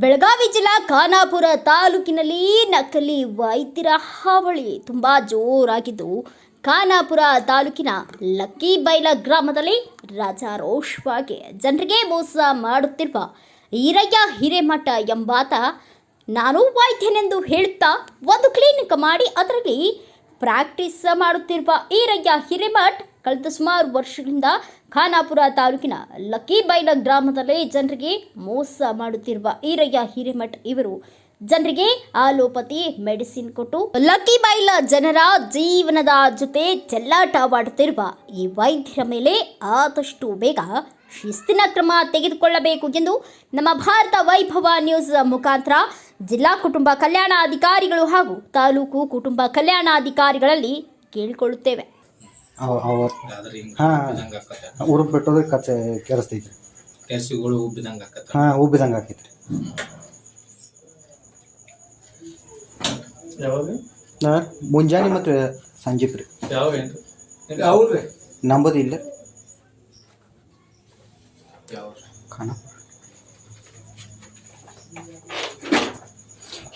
ಬೆಳಗಾವಿ ಜಿಲ್ಲಾ ಖಾನಾಪುರ ತಾಲೂಕಿನಲ್ಲಿ ನಕಲಿ ವೈದ್ಯರ ಹಾವಳಿ ತುಂಬ ಜೋರಾಗಿದ್ದು, ಖಾನಾಪುರ ತಾಲೂಕಿನ ಲಕ್ಕಿಬೈಲ ಗ್ರಾಮದಲ್ಲಿ ರಾಜಾರೋಷವಾಗಿ ಜನರಿಗೆ ಮೋಸ ಮಾಡುತ್ತಿರುವ ಈರಯ್ಯ ಹಿರೇಮಠ ಎಂಬಾತ, ನಾನು ವೈದ್ಯನೆಂದು ಹೇಳುತ್ತಾ ಒಂದು ಕ್ಲಿನಿಕ್ ಮಾಡಿ, ಅದರಲ್ಲಿ ಪ್ರಾಕ್ಟೀಸ್ ಮಾಡುತ್ತಿರುವ ಈರಯ್ಯ ಹಿರೇಮಠ್ ಕಳೆದ ಸುಮಾರು ವರ್ಷಗಳಿಂದ ಖಾನಾಪುರ ತಾಲೂಕಿನ ಲಕ್ಕಿಬೈಲ ಗ್ರಾಮದಲ್ಲಿ ಜನರಿಗೆ ಮೋಸ ಮಾಡುತ್ತಿರುವ ಈರಯ್ಯ ಹಿರೇಮಠ್ ಇವರು. ಜನರಿಗೆ ಆಲೋಪತಿ ಮೆಡಿಸಿನ್ ಕೊಟ್ಟು ಲಕ್ಕಿಬೈಲ ಜನರ ಜೀವನದ ಜೊತೆ ಚೆಲ್ಲಾಟವಾಡುತ್ತಿರುವ ಈ ವೈದ್ಯರ ಮೇಲೆ ಆದಷ್ಟು ಬೇಗ ಶಿಸ್ತಿನ ಕ್ರಮ ತೆಗೆದುಕೊಳ್ಳಬೇಕು ಎಂದು ನಮ್ಮ ಭಾರತ ವೈಭವ ನ್ಯೂಸ್ ಮುಖಾಂತರ ಜಿಲ್ಲಾ ಕುಟುಂಬ ಕಲ್ಯಾಣ ಅಧಿಕಾರಿಗಳು ಹಾಗೂ ತಾಲೂಕು ಕುಟುಂಬ ಕಲ್ಯಾಣಾಧಿಕಾರಿಗಳಲ್ಲಿ ಕೇಳಿಕೊಳ್ಳುತ್ತೇವೆ. ಅವತ್ತು ಆದ್ರೆ ಹಿಂಗ ಹಾ. ಉಬ್ಬಿದಂಗ ಆಕತ್ತ ಉರುಪ್ ಬಿಟ್ಟೋದ್ರೆ ಕಚ್ಚೆ ಕೆರೆಸ್ತೈತ್ರಿ ಕೆರ್ಸಿಗಳು ಉಬ್ಬಿದಂಗ ಆಕತ್ತ ಹಾಂ ಉಬ್ಬಿದಂಗೆ ಆಕೈತ್ರಿ. ಯಾವಾಗ? ಮುಂಜಾನೆ ಮತ್ತು ಸಂಜೀಪ್ರಿ ರೀ ಯಾವ ಏನ್ರಿ? ಅವ್ರಿ ನಂಬದು ಇಲ್ಲ ಖಾನ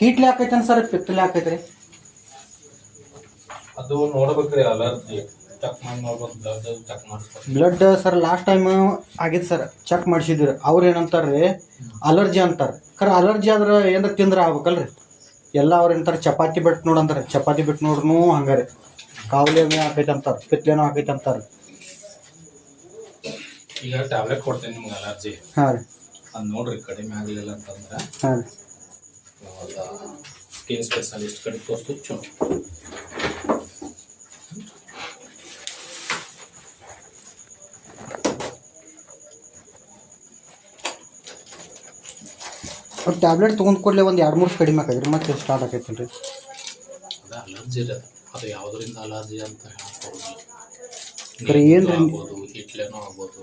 ಹೀಟ್ಲಿ ಹಾಕೈತೇನು ಸರ್ ಪಿತ್ತಲೆ ಹಾಕೈತ್ರಿ? ಅದು ನೋಡ್ಬೇಕ್ರಿ ಅಲರ್ಜಿ ಚೆಕ್ ಮಾಡಿ ನೋಡ್ಬೇಕು ಬ್ಲಡ್ ಚೆಕ್ ಮಾಡಿಸ್ಬೇಕು. ಬ್ಲಡ್ ಸರ್ ಲಾಸ್ಟ್ ಟೈಮ್ ಆಗಿತ್ತು ಸರ್ ಚೆಕ್ ಮಾಡಿಸಿದ್ರಿ ಅವ್ರು ಏನಂತಾರ್ರಿ? ಅಲರ್ಜಿ ಅಂತಾರೆ. ಖರೆ ಅಲರ್ಜಿ ಆದ್ರೆ ಏನಾರ ತಿಂದ್ರೆ ಆಗ್ಬೇಕಲ್ರಿ? ಎಲ್ಲ ಅವ್ರು ಏನಂತಾರೆ ಚಪಾತಿ ಬಿಟ್ಟು ನೋಡಂತಾರೆ ಚಪಾತಿ ಬಿಟ್ಟು ನೋಡ್ರೂ ಹಂಗಾರೆ. ಕಾವಲಿ ಹಾಕೈತೆ ಅಂತಾರೆ ಪಿತ್ಲೇನೋ ಹಾಕೈತೆ ಅಂತಾರೆ ಈಗ ಟ್ಯಾಬ್ಲೆಟ್ ಕೊಡ್ತೇನೆ ನಿಮ್ಗೆ ಅಲರ್ಜಿ. ಹಾಂ ರೀ. ಅದು ನೋಡ್ರಿ ಕಡಿಮೆ ಆಗಲಿಲ್ಲ ಅಂತಂದ್ರೆ. ಹಾಂ ರೀ. ಸ್ಕಿನ್ ಸ್ಪೆಷಲಿಸ್ಟ್ ಕಡೆ ತೋರಿಸ್ತು ಚಲೋ. ಅವ್ರು ಟ್ಯಾಬ್ಲೆಟ್ ತೊಗೊಂಡು ಕೂಡಲೇ ಒಂದು ಎರಡು ಮೂರು ಕಡಿಮೆ ಆಗಿದ್ರೆ ಮತ್ತೆ ಸ್ಟಾರ್ಟ್ ಆಕೈತಲ್ಲ ರೀ ಅದು ಅಲರ್ಜಿ ಇರೋದು ಅದು. ಯಾವುದರಿಂದ ಅಲರ್ಜಿ ಅಂತ ಹೇಳ್ಬೋದು ಏನ್ರಿ? ಆಗ್ಬೋದು ಹಿಟ್ಲೇನೋ ಆಗ್ಬೋದು.